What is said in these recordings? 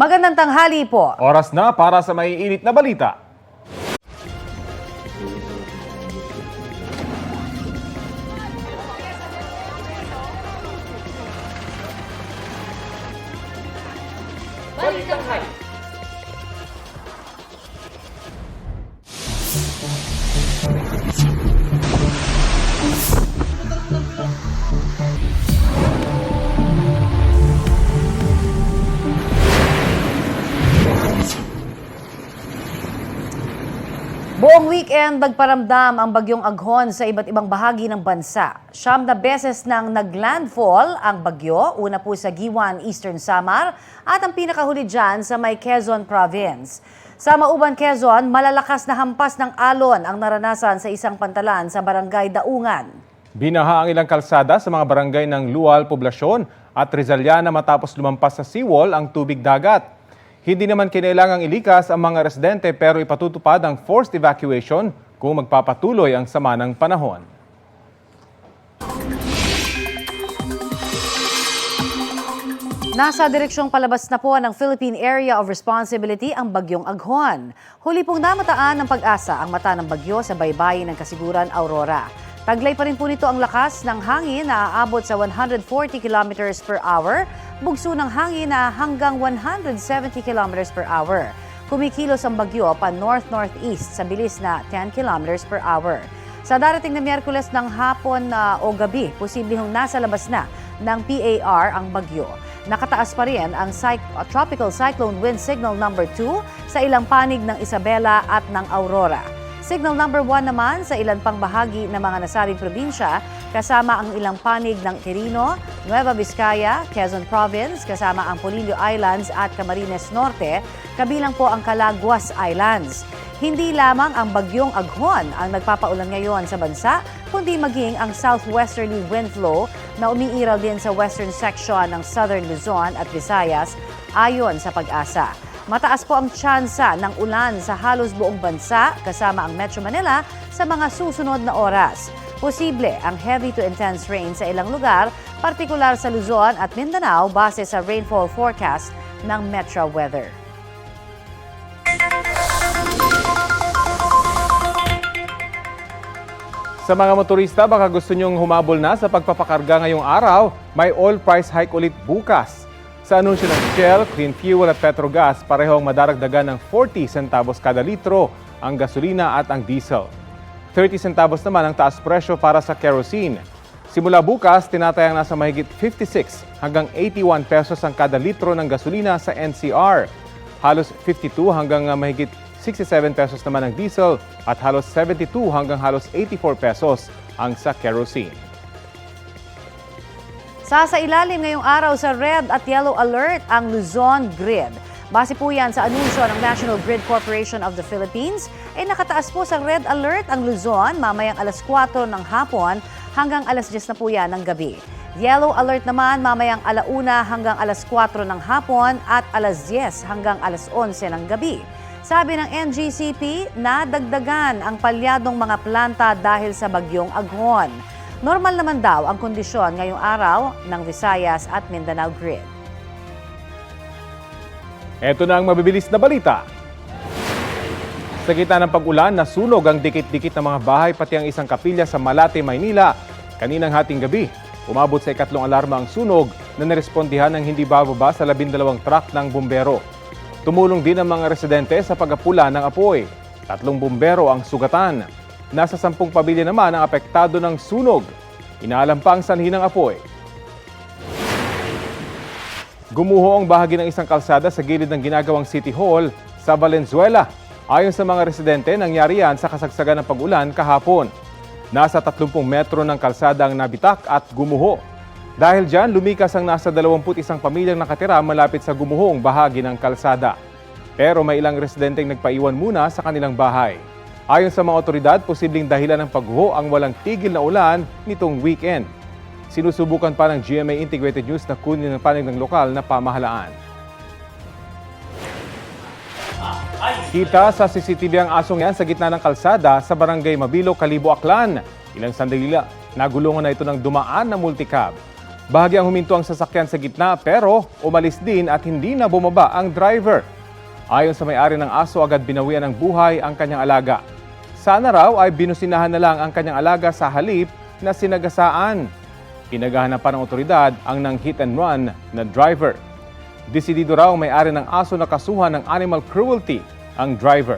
Magandang tanghali po. Oras na para sa maiinit na balita. Weekend nagparamdam ang bagyong Aghon sa iba't ibang bahagi ng bansa. Siyam na beses nang naglandfall ang bagyo, una po sa Giwan, Eastern Samar, at ang pinakahuli dyan sa may Quezon Province. Sa Mauban, Quezon, malalakas na hampas ng alon ang naranasan sa isang pantalan sa barangay Daungan. Binaha ang ilang kalsada sa mga barangay ng Lual, Poblasyon at Rizaliana matapos lumampas sa seawall ang tubig dagat. Hindi naman kinailangang ilikas ang mga residente pero ipatutupad ang forced evacuation kung magpapatuloy ang sama ng panahon. Nasa direksyong palabas na po ng Philippine Area of Responsibility ang bagyong Aghon. Huli pong namataan ng pag-asa ang mata ng bagyo sa baybayin ng Kasiguran, Aurora. Taglay pa rin po nito ang lakas ng hangin na aabot sa 140 kilometers per hour, bugso ng hangin na hanggang 170 kilometers per hour. Kumikilos ang bagyo pa north-northeast sa bilis na 10 kilometers per hour. Sa darating na Miyerkules ng hapon na o gabi, posibleng nasa labas na ng PAR ang bagyo. Nakataas pa rin ang cyc- uh, Tropical Cyclone Wind Signal number 2 sa ilang panig ng Isabela at ng Aurora. Signal number 1 naman sa ilan pang bahagi ng mga nasabing probinsya kasama ang ilang panig ng Quirino, Nueva Vizcaya, Quezon Province, kasama ang Polillo Islands at Camarines Norte, kabilang po ang Calaguas Islands. Hindi lamang ang bagyong Aghon ang nagpapaulan ngayon sa bansa, kundi maging ang southwesterly wind flow na umiiral din sa western section ng southern Luzon at Visayas ayon sa pag-asa. Mataas po ang tsansa ng ulan sa halos buong bansa kasama ang Metro Manila sa mga susunod na oras. Posible ang heavy to intense rain sa ilang lugar, partikular sa Luzon at Mindanao base sa rainfall forecast ng Metro Weather. Sa mga motorista, baka gusto nyong humabol na sa pagpapakarga ngayong araw, may oil price hike ulit bukas. Sa anunsyo ng Shell, Clean Fuel at Petrogas, parehong madaragdagan ng 40 centavos kada litro ang gasolina at ang diesel. 30 centavos naman ang taas presyo para sa kerosene. Simula bukas, tinatayang nasa mahigit 56 hanggang 81 pesos ang kada litro ng gasolina sa NCR. Halos 52 hanggang uh, mahigit 67 pesos naman ang diesel at halos 72 hanggang halos 84 pesos ang sa kerosene. Sasa ilalim ngayong araw sa red at yellow alert ang Luzon Grid. Base po yan sa anunsyo ng National Grid Corporation of the Philippines, ay nakataas po sa red alert ang Luzon mamayang alas 4 ng hapon hanggang alas 10 na po yan ng gabi. Yellow alert naman mamayang alauna hanggang alas 4 ng hapon at alas 10 hanggang alas 11 ng gabi. Sabi ng NGCP, nadagdagan ang palyadong mga planta dahil sa bagyong Aghon. Normal naman daw ang kondisyon ngayong araw ng Visayas at Mindanao Grid. Ito na ang mabibilis na balita. Sa ng pag-ulan, nasunog ang dikit-dikit ng mga bahay pati ang isang kapilya sa Malate, Maynila. Kaninang hating gabi, umabot sa ikatlong alarma ang sunog na narespondihan ng hindi bababa sa labindalawang truck ng bumbero. Tumulong din ang mga residente sa pag-apula ng apoy. Tatlong bumbero ang sugatan. Nasa sampung pamilya naman ang apektado ng sunog. Inaalam pa ang sanhi ng apoy. Gumuho ang bahagi ng isang kalsada sa gilid ng ginagawang City Hall sa Valenzuela. Ayon sa mga residente, nangyari yan sa kasagsagan ng pag-ulan kahapon. Nasa 30 metro ng kalsada ang nabitak at gumuho. Dahil dyan, lumikas ang nasa 21 pamilyang nakatira malapit sa gumuhong bahagi ng kalsada. Pero may ilang residenteng nagpaiwan muna sa kanilang bahay. Ayon sa mga otoridad, posibleng dahilan ng pagguho ang walang tigil na ulan nitong weekend. Sinusubukan pa ng GMA Integrated News na kunin ang panig ng lokal na pamahalaan. Kita sa CCTV ang asong yan sa gitna ng kalsada sa barangay Mabilo, Kalibo, Aklan. Ilang sandali nagulungan na ito ng dumaan na multicab. Bahagyang huminto ang sasakyan sa gitna pero umalis din at hindi na bumaba ang driver. Ayon sa may-ari ng aso, agad binawian ng buhay ang kanyang alaga. Sana raw ay binusinahan na lang ang kanyang alaga sa halip na sinagasaan. Pinaghahanap pa ng otoridad ang nang hit and run na driver. Desidido raw may-ari ng aso na kasuhan ng animal cruelty ang driver.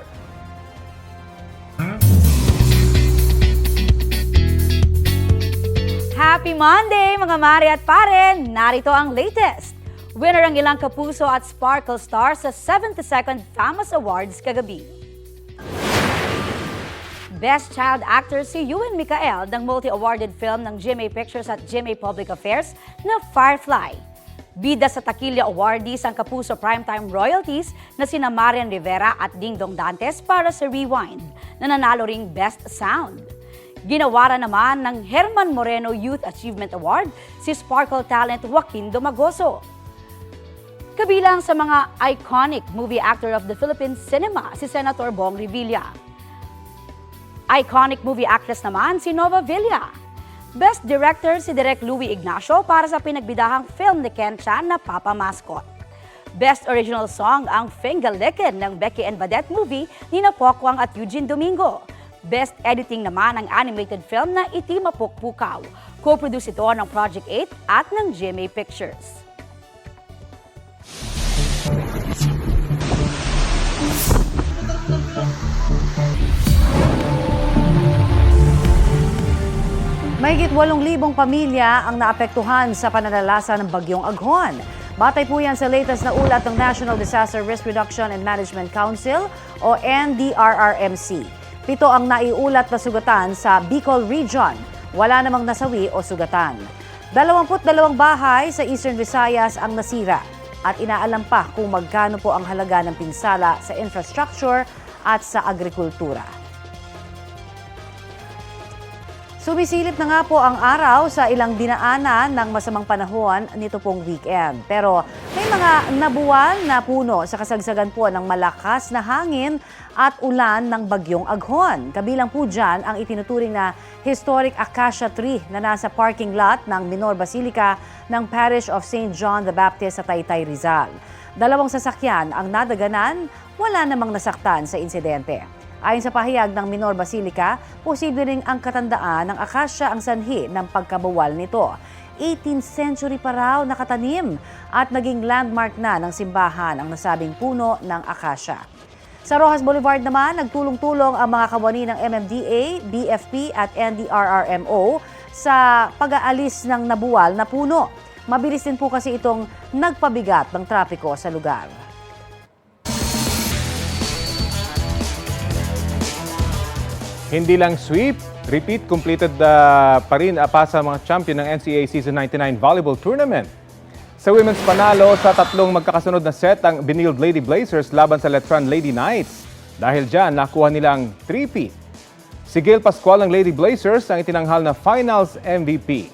Happy Monday mga mare at pare! Narito ang latest. Winner ang ilang kapuso at Sparkle Star sa 72nd FAMAS Awards kagabi. Best Child Actor si Ewan Micael ng multi-awarded film ng GMA Pictures at GMA Public Affairs na Firefly. Bida sa Takilya Awardees ang Kapuso Primetime Royalties na sina Marian Rivera at Ding Dong Dantes para sa Rewind na nanalo ring Best Sound. Ginawara naman ng Herman Moreno Youth Achievement Award si Sparkle Talent Joaquin Domagoso. Kabilang sa mga iconic movie actor of the Philippine cinema si Senator Bong Revilla. Iconic movie actress naman si Nova Villa. Best Director si Direk Louie Ignacio para sa pinagbidahang film ni Ken Chan na Papa Mascot. Best Original Song ang Fingerlicken ng Becky and Badette movie ni Napokwang at Eugene Domingo. Best Editing naman ang animated film na Itimapok Pukaw. Co-produce ito ng Project 8 at ng GMA Pictures. Mahigit 8,000 pamilya ang naapektuhan sa pananalasa ng bagyong Aghon. Batay po yan sa latest na ulat ng National Disaster Risk Reduction and Management Council o NDRRMC. Pito ang naiulat na sugatan sa Bicol Region. Wala namang nasawi o sugatan. 22 bahay sa Eastern Visayas ang nasira at inaalam pa kung magkano po ang halaga ng pinsala sa infrastructure at sa agrikultura. Sumisilip na nga po ang araw sa ilang dinaanan ng masamang panahon nito pong weekend. Pero may mga nabuwal na puno sa kasagsagan po ng malakas na hangin at ulan ng bagyong Aghon. Kabilang po dyan ang itinuturing na historic acacia tree na nasa parking lot ng Minor Basilica ng Parish of St. John the Baptist sa Taytay Rizal. Dalawang sasakyan ang nadaganan, wala namang nasaktan sa insidente. Ayon sa pahayag ng Minor Basilica, posible ring ang katandaan ng akasya ang sanhi ng pagkabuwal nito. 18th century pa raw nakatanim at naging landmark na ng simbahan ang nasabing puno ng akasya. Sa Rojas Boulevard naman, nagtulong-tulong ang mga kawani ng MMDA, BFP at NDRRMO sa pag-aalis ng nabuwal na puno. Mabilis din po kasi itong nagpabigat ng trapiko sa lugar. Hindi lang sweep, repeat completed uh, pa rin uh, pa sa mga champion ng NCAA Season 99 Volleyball Tournament. Sa women's panalo sa tatlong magkakasunod na set ang Benilde Lady Blazers laban sa Letran Lady Knights. Dahil dyan, nakuha nilang 3P. Si Gail Pascual ng Lady Blazers ang itinanghal na Finals MVP.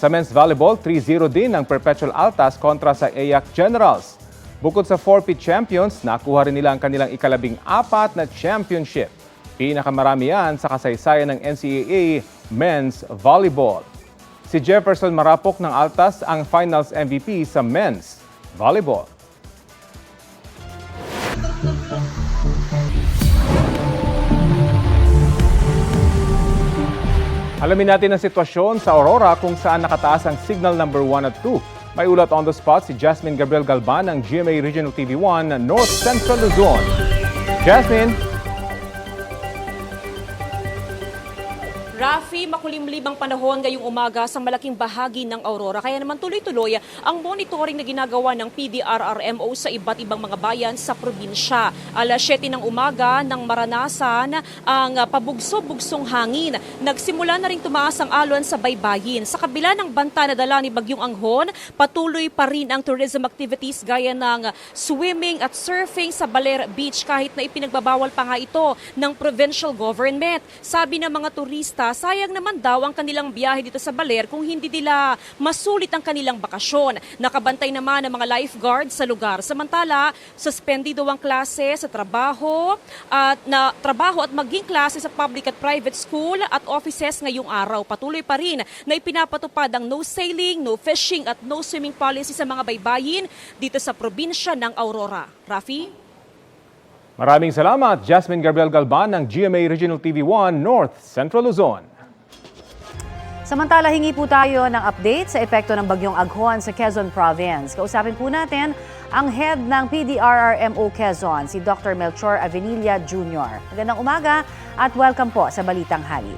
Sa men's volleyball, 3-0 din ang Perpetual Altas kontra sa AYAC Generals. Bukod sa 4P champions, nakuha rin nila ang kanilang ikalabing apat na championship. Pinakamarami yan sa kasaysayan ng NCAA Men's Volleyball. Si Jefferson Marapok ng Altas ang Finals MVP sa Men's Volleyball. Alamin natin ang sitwasyon sa Aurora kung saan nakataas ang signal number 1 at 2. May ulat on the spot si Jasmine Gabriel Galban ng GMA Regional TV1 North Central Luzon. Jasmine, Rafi, makulimlim ang panahon ngayong umaga sa malaking bahagi ng Aurora. Kaya naman tuloy-tuloy ang monitoring na ginagawa ng PDRRMO sa iba't ibang mga bayan sa probinsya. Alas 7 ng umaga nang maranasan ang pabugso-bugsong hangin. Nagsimula na rin tumaas ang alon sa baybayin. Sa kabila ng banta na dala ni Bagyong Anghon, patuloy pa rin ang tourism activities gaya ng swimming at surfing sa Baler Beach kahit na ipinagbabawal pa nga ito ng provincial government. Sabi ng mga turista, sayang naman daw ang kanilang biyahe dito sa Baler kung hindi nila masulit ang kanilang bakasyon. Nakabantay naman ang mga lifeguards sa lugar. Samantala, suspendido ang klase sa trabaho at na trabaho at maging klase sa public at private school at offices ngayong araw. Patuloy pa rin na ipinapatupad ang no sailing, no fishing at no swimming policy sa mga baybayin dito sa probinsya ng Aurora. Rafi? Maraming salamat, Jasmine Gabriel Galban ng GMA Regional TV 1 North Central Luzon. Samantala, hingi po tayo ng update sa epekto ng bagyong Aghon sa Quezon Province. Kausapin po natin ang head ng PDRRMO Quezon, si Dr. Melchor Avenilla Jr. Magandang umaga at welcome po sa Balitang Hali.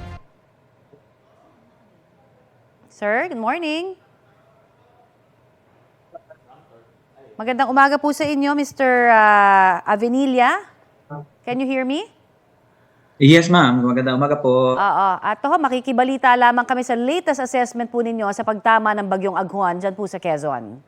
Sir, good morning. Magandang umaga po sa inyo, Mr. ah, Avenilla. Can you hear me? Yes, ma'am. Magandang umaga po. Oo. At ho, makikibalita lamang kami sa latest assessment po ninyo sa pagtama ng bagyong Aghon dyan po sa Quezon.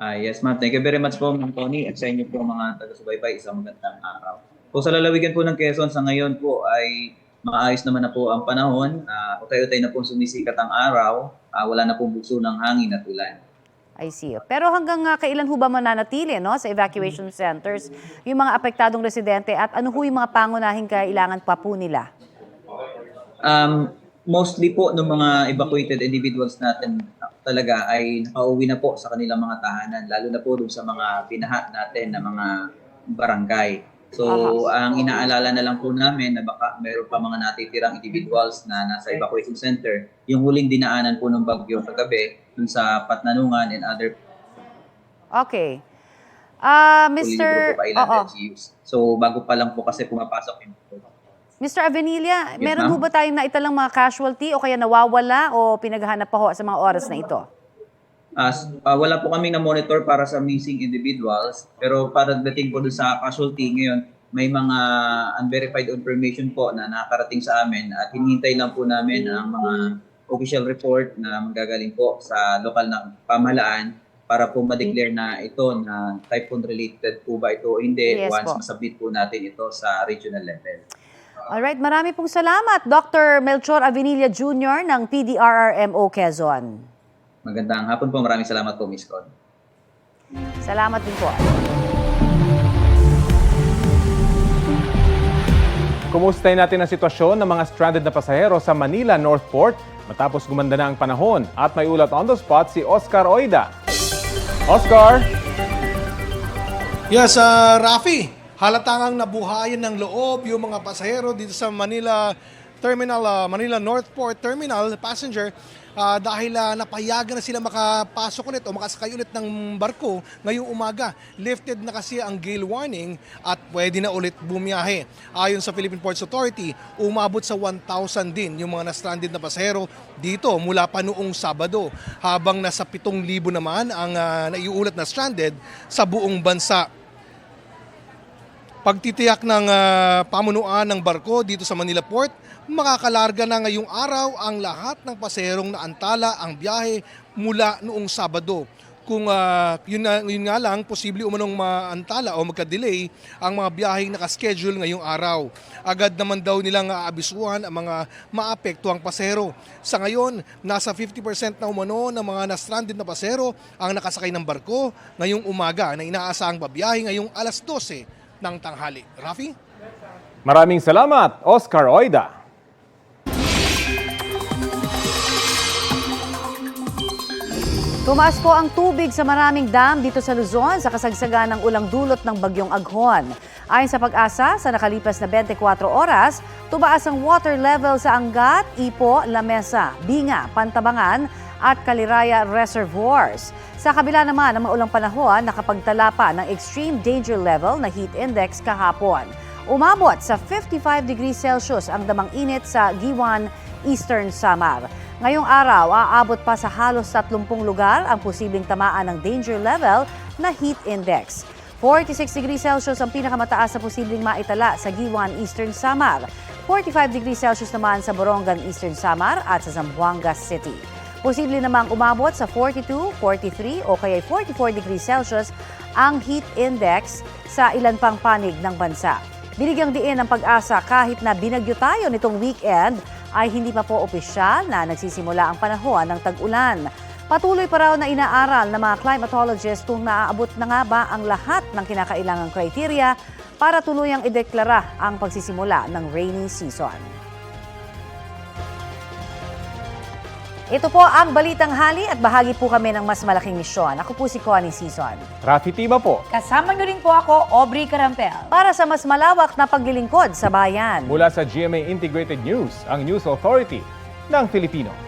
Ah, yes, ma'am. Thank you very much po, Ma'am Tony, at sa inyo po mga taga-subaybay. Isang magandang araw. Po sa lalawigan po ng Quezon sa ngayon po ay maayos naman na po ang panahon. Uh, utay-utay na po sumisikat ang araw. Ah, wala na pong bugso ng hangin at ulan. I see. Pero hanggang uh, kailan ho ba mananatili no, sa evacuation centers yung mga apektadong residente at ano ho yung mga pangunahing kailangan pa po nila? Um, mostly po ng mga evacuated individuals natin talaga ay nakauwi na po sa kanilang mga tahanan, lalo na po dun sa mga pinaha natin na mga barangay. So, ang inaalala na lang po namin na baka meron pa mga natitirang individuals na nasa evacuation center, yung huling dinaanan po ng bagyo kagabi dun sa Patnanungan and other Okay. Ah, Mr. Oo. So, bago pa lang po kasi pumapasok yung Mr. Avenilla, Yes, meron ho ba tayong naitalang mga casualty o kaya nawawala o pinaghahanap pa ho sa mga oras na ito? As ah, wala po kaming na-monitor para sa missing individuals, pero para dating po sa casualty ngayon, may mga unverified information po na nakarating sa amin at hinihintay lang po namin ang mga official report na manggagaling po sa lokal na pamahalaan para po ma-declare na ito na typhoon related po ba ito o hindi Yes once po. masubmit po natin ito sa regional level. Alright, marami pong salamat, Dr. Melchor Avenilla Jr. ng PDRRMO Quezon. Magandang hapon po. Maraming salamat po, Miss Con. Salamat din po. Kumustahin natin ang sitwasyon ng mga stranded na pasahero sa Manila Northport matapos gumanda na ang panahon. At may ulat on the spot si Oscar Oida. Oscar! Yes, uh, Rafi, halatangang nabuhayan ng loob yung mga pasahero dito sa Manila Terminal, uh, Manila Northport Terminal passenger uh, dahil uh, napayagan na sila makapasok ulit o makasakay ulit ng barko ngayong umaga. Lifted na kasi ang gale warning at pwede na ulit bumiyahe. Ayon sa Philippine Ports Authority, umabot sa 1,000 din yung mga na-stranded na pasahero dito mula pa noong Sabado habang nasa 7,000 naman ang uh, naiulat na stranded sa buong bansa. Pagtitiyak ng ah, pamunuan ng barko dito sa Manila Port, makakalarga na ngayong araw ang lahat ng paserong naantala ang biyahe mula noong Sabado. Kung ah, yun, nga, yun nga lang, posible umanong maantala o magka-delay ang mga biyaheng nakaschedule ngayong araw. Agad naman daw nilang aabisuhan ang mga maapektuang pasero. Sa ngayon, nasa 50% na umano ng mga na-stranded na pasero ang nakasakay ng barko ngayong umaga na inaasahang babiyahe ngayong alas 12 ng tanghali. Rafi? Maraming salamat, Oscar Oida. Tumaas po ang tubig sa maraming dam dito sa Luzon sa kasagsagan ng ulang dulot ng bagyong Aghon. Ayon sa pag-asa, sa nakalipas na 24 oras, tumaas ang water level sa Angat, Ipo, Lamesa, Binga, Pantabangan at Kaliraya reservoirs. Sa kabila naman ng maulang panahon, nakapagtala pa ng extreme danger level na heat index kahapon. Umabot sa 55 degrees Celsius ang damang init sa Giwan, Eastern Samar. Ngayong araw, aabot pa sa halos 30 lugar ang posibleng tamaan ng danger level na heat index. 46 degrees Celsius ang pinakamataas sa posibleng maitala sa Giwan, Eastern Samar. 45 degrees Celsius naman sa Borongan, Eastern Samar at sa Zamboanga City. Posible namang umabot sa 42, 43 o kaya 44 degrees Celsius ang heat index sa ilan pang panig ng bansa. Binigyang diin ng pag-asa kahit na binagyo tayo nitong weekend, ay hindi pa po opisyal na nagsisimula ang panahon ng tag-ulan. Patuloy pa raw na inaaral ng mga climatologists kung naaabot na nga ba ang lahat ng kinakailangang criteria para tuluyang ideklara ang pagsisimula ng rainy season. Ito po ang Balitang Hali at bahagi po kami ng mas malaking misyon. Ako po si Connie Season. Rafi Tima po. Kasama nyo rin po ako, Aubrey Carampel. Para sa mas malawak na paglilingkod sa bayan. Mula sa GMA Integrated News, ang News Authority ng Filipino.